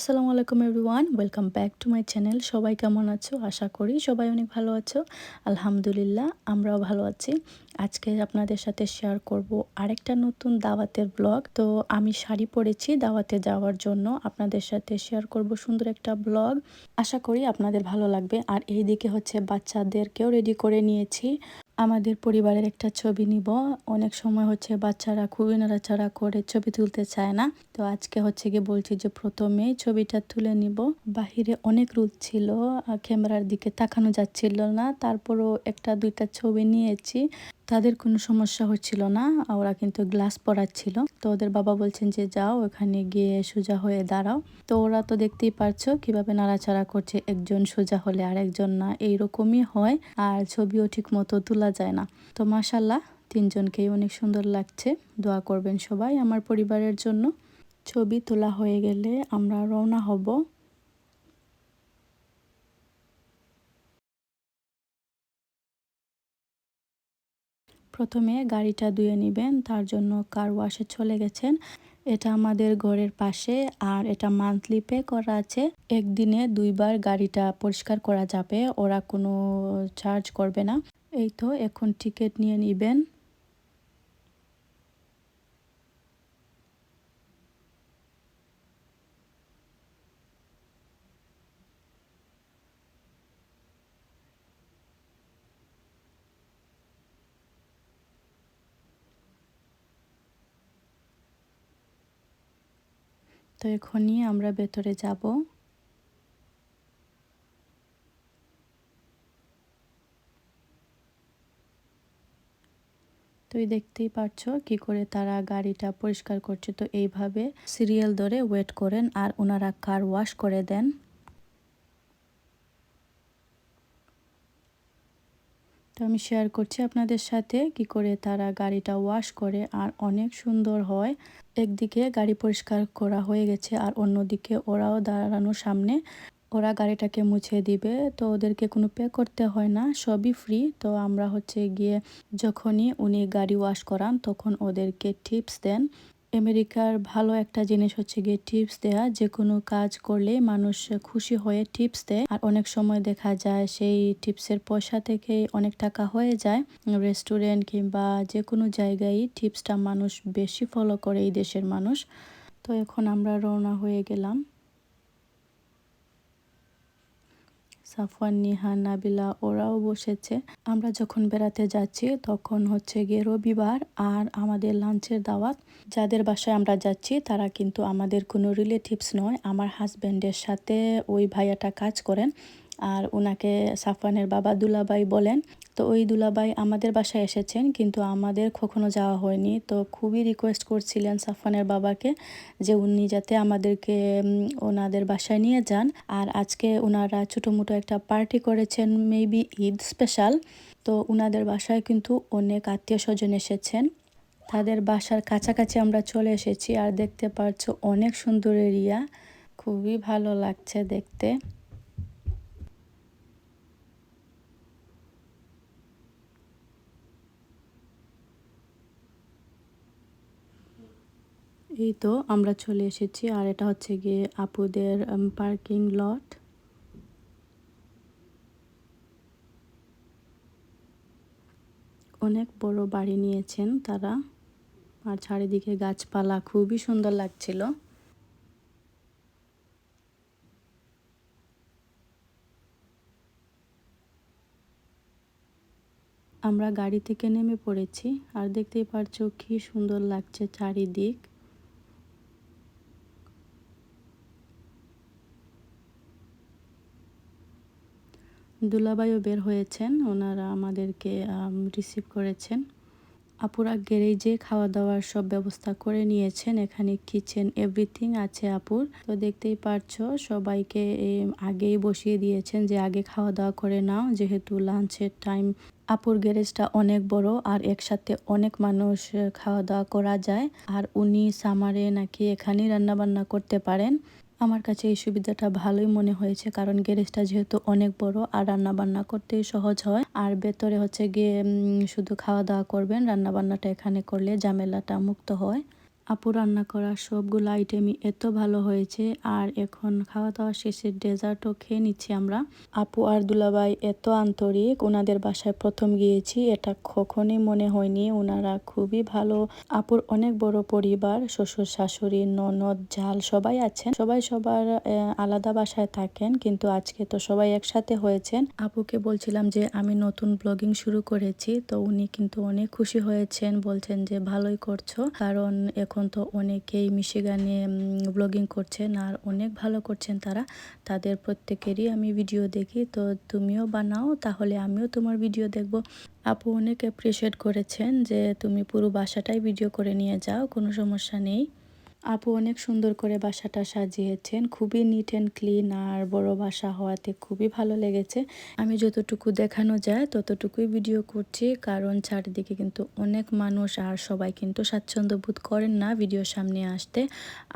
আসসালামু আলাইকুম everyone, welcome back to my channel. সবাই কেমন আছো? আশা করি সবাই অনেক ভালো আছো। আলহামদুলিল্লাহ, আমরাও ভালো আছি। আজকে আপনাদের সাথে শেয়ার করব আরেকটা নতুন দাওয়াতের ব্লগ তো আমি শাড়ি পরেছি দাওয়াতে যাওয়ার জন্য। আপনাদের সাথে শেয়ার করব সুন্দর একটা ব্লগ আশা করি আপনাদের ভালো লাগবে। আর এই দিকে হচ্ছে বাচ্চাদেরকেও রেডি করে নিয়েছি। আমাদের পরিবারের একটা ছবি নিব। অনেক সময় হচ্ছে বাচ্চারা খুবই নাড়াচাড়া করে ছবি তুলতে চায় না। তো আজকে হচ্ছে গিয়ে বলছি যে প্রথমে ছবিটা তুলে নিব। বাহিরে অনেক রুদ ছিল ক্যামেরার দিকে তাকানো যাচ্ছিল না। তারপরও একটা দুইটা ছবি নিয়েছি। তাদের কোনো সমস্যা হচ্ছিল না, ওরা কিন্তু গ্লাস পরাচ্ছিল। তো ওদের বাবা বলছেন যে, যাও ওখানে গিয়ে সোজা হয়ে দাঁড়াও। তো ওরা তো দেখতেই পারছ কীভাবে নাড়াচাড়া করছে, একজন সোজা হলে আর একজন না, এইরকমই হয় আর ছবিও ঠিক মতো তোলা যায় না। তো মাসাল্লাহ তিনজনকেই অনেক সুন্দর লাগছে। দোয়া করবেন সবাই আমার পরিবারের জন্য। ছবি তোলা হয়ে গেলে আমরা রওনা হব। প্রথমে গাড়িটা ধুয়ে নেবেন, তার জন্য কার ওয়াশে চলে গেছেন। এটা আমাদের ঘরের পাশে আর এটা মান্থলি পে করা আছে। একদিনে দুইবার গাড়িটা পরিষ্কার করা যাবে, ওরা কোনো চার্জ করবে না। এই তো এখন টিকিট নিয়ে নেবেন। তো এখনই আমরা ভেতরে যাব। তুই দেখতেই পারছ কি করে তারা গাড়িটা পরিষ্কার করছে। তো এইভাবে সিরিয়াল ধরে ওয়েট করেন আর ওনারা কার ওয়াশ করে দেন। তো আমি শেয়ার করছি আপনাদের সাথে কি করে তারা গাড়িটা ওয়াশ করে আর অনেক সুন্দর হয়। একদিকে গাড়ি পরিষ্কার করা হয়ে গেছে আর অন্যদিকে ওরাও দাঁড়ানোর সামনে। ওরা গাড়িটাকে মুছে দিবে, তো ওদেরকে কোনো পে করতে হয় না, সবই ফ্রি তো আমরা হচ্ছে গিয়ে যখনই উনি গাড়ি ওয়াশ করান, তখন ওদেরকে টিপস দেন। আমেরিকার ভালো একটা জিনিস হচ্ছে গিয়ে টিপস দেয়া। যে কোনো কাজ করলে মানুষ খুশি হয়ে টিপস দেয়। আর অনেক সময় দেখা যায় সেই টিপসের পয়সা থেকে অনেক টাকা হয়ে যায়। রেস্টুরেন্ট কিংবা যে কোনো জায়গায় টিপসটা মানুষ বেশি ফলো করে, এই দেশের মানুষ। তো এখন আমরা রওনা হয়ে গেলাম। সাফওয়ান নিহা নাবিলা ওরাও বসেছে। আমরা যখন বেড়াতে যাচ্ছি, তখন হচ্ছে গিয়ে রবিবার আর আমাদের লাঞ্চের দাওয়াত। যাদের বাসায় আমরা যাচ্ছি, তারা কিন্তু আমাদের কোনো রিলেটিভস নয়। আমার হাজব্যান্ডের সাথে ওই ভাইয়াটা কাজ করেন। আর ওনাকে সাফওয়ানের বাবা দুলাবাই বলেন। তো ওই দুলাবাই আমাদের বাসায় এসেছেন, কিন্তু আমাদের কখনো যাওয়া হয়নি। তো খুবই রিকোয়েস্ট করছিলেন সাফানের বাবাকে যে উনি যাতে আমাদেরকে ওনাদের বাসায় নিয়ে যান। আর আজকে ওনারা ছোটো মোটো একটা পার্টি করেছেন মেবি ঈদ স্পেশাল তো ওনাদের বাসায় কিন্তু অনেক আত্মীয় স্বজন এসেছেন। তাদের বাসার কাছাকাছি আমরা চলে এসেছি আর দেখতে পাচ্ছ অনেক সুন্দর এরিয়া। খুবই ভালো লাগছে দেখতে। এই তো আমরা চলে এসেছি, আর এটা হচ্ছে গিয়ে আপুদের পার্কিং লট অনেক বড় বাড়ি নিয়েছেন তারা, আর চারিদিকে গাছপালা, খুবই সুন্দর লাগছিল। আমরা গাড়ি থেকে নেমে পড়েছি, আর দেখতেই পারছ কি সুন্দর লাগছে চারিদিক। দুলাবাইও বের হয়েছেন, ওনারা আমাদেরকে রিসিভ করেছেন। আপুরা গ্যারেজে খাওয়া দাওয়ার সব ব্যবস্থা করে নিয়েছেন, এখানে কিচেন এভরিথিং আছে আপুর। তো দেখতেই পারছ, সবাইকে আগেই বসিয়ে দিয়েছেন যে আগে খাওয়া দাওয়া করে নাও, যেহেতু লাঞ্চের টাইম আপুর গ্যারেজটা অনেক বড়, আর একসাথে অনেক মানুষ খাওয়া দাওয়া করা যায়। আর উনি সামারে নাকি এখানেই রান্নাবান্না করতে পারেন। আমার কাছে এই সুবিধাটা ভালোই মনে হয়েছে, কারণ গ্যারেজটা যেহেতু অনেক বড় আর রান্না বান্না করতে সহজ হয়। আর ভেতরে হচ্ছে গিয়ে শুধু খাওয়া দাওয়া করবেন রান্না বান্নাটা এখানে করলে ঝামেলাটা মুক্ত হয়। আপু রান্না করা সবগুলো আইটেমই এত ভালো হয়েছে। আর এখন খাওয়া দাওয়া শেষে ডেজার্টও খেয়ে নিচ্ছি আমরা। আপু আর দুলাভাই এত আন্তরিক, ওনাদের বাসায় প্রথম গিয়েছি, এটা কখনই মনে হয়নি। ওনারা খুবই ভালো। আপুর অনেক বড় পরিবার, শ্বশুর, শাশুড়ি, ননদ, জাল, সবাই আছেন। সবাই সবার আলাদা বাসায় থাকেন, কিন্তু আজকে তো সবাই একসাথে হয়েছেন। আপুকে বলছিলাম যে, আমি নতুন ব্লগিং শুরু করেছি, তো উনি কিন্তু অনেক খুশি হয়েছেন, বলছেন যে, ভালোই করছ। কারণ এখন তো অনেকেই মিশিগানে ব্লগিং করছেন আর অনেক ভালো করছেন তারা। তাদের প্রত্যেকেরই আমি ভিডিও দেখি। তো তুমিও বানাও, তাহলে আমিও তোমার ভিডিও দেখব। আপু অনেক অ্যাপ্রিসিয়েট করেছেন যে তুমি পুরো বাসাটাই ভিডিও করে নিয়ে যাও, কোনো সমস্যা নেই। আপু অনেক সুন্দর করে বাসাটা সাজিয়েছেন। খুবই নিট অ্যান্ড ক্লিন আর বড় বাসা হওয়াতে খুবই ভালো লেগেছে। আমি যতটুকু দেখানো যায় ততটুকুই ভিডিও করছি, কারণ চারিদিকে কিন্তু অনেক মানুষ আর সবাই কিন্তু স্বাচ্ছন্দ্য বোধ করেন না ভিডিওর সামনে আসতে।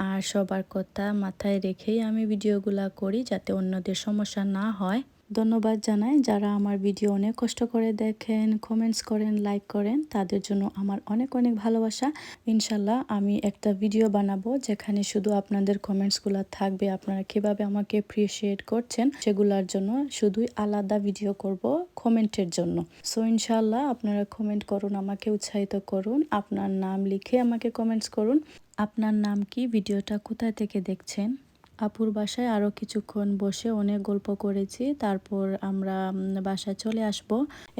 আর সবার কথা মাথায় রেখেই আমি ভিডিওগুলা করি যাতে অন্যদের সমস্যা না হয়। ধন্যবাদ জানাই। যারা আমার ভিডিও অনেক কষ্ট করে দেখেন কমেন্টস করেন লাইক করেন, তাদের জন্য আমার অনেক অনেক ভালোবাসা। ইনশাল্লাহ আমি একটা ভিডিও বানাবো যেখানে শুধু আপনাদের কমেন্টসগুলো থাকবে, আপনারা কীভাবে আমাকে অ্যাপ্রিসিয়েট করছেন সেগুলোর জন্য শুধুই আলাদা ভিডিও করব কমেন্টের জন্য। সো ইনশাল্লাহ আপনারা কমেন্ট করুন, আমাকে উৎসাহিত করুন, আপনার নাম লিখে আমাকে কমেন্টস করুন। আপনার নাম কি, ভিডিওটা কোথায় থেকে দেখছেন? আপুর বাসায় আরও কিছুক্ষণ বসে অনেক গল্প করেছি। তারপর আমরা বাসায় চলে আসব।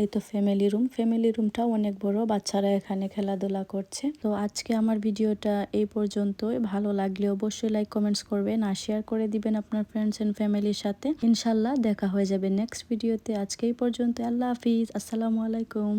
এই তো ফ্যামিলি রুম ফ্যামিলি রুমটা অনেক বড়। বাচ্চারা এখানে খেলাধুলা করছে। তো আজকে আমার ভিডিওটা এই পর্যন্তই। ভালো লাগলে অবশ্যই লাইক কমেন্টস করবেন আর শেয়ার করে দিবেন আপনার ফ্রেন্ডস অ্যান্ড ফ্যামিলির সাথে। ইনশাল্লাহ দেখা হয়ে যাবে নেক্সট ভিডিওতে আজকে এই পর্যন্ত আল্লাহ হাফিজ। আসসালামু আলাইকুম।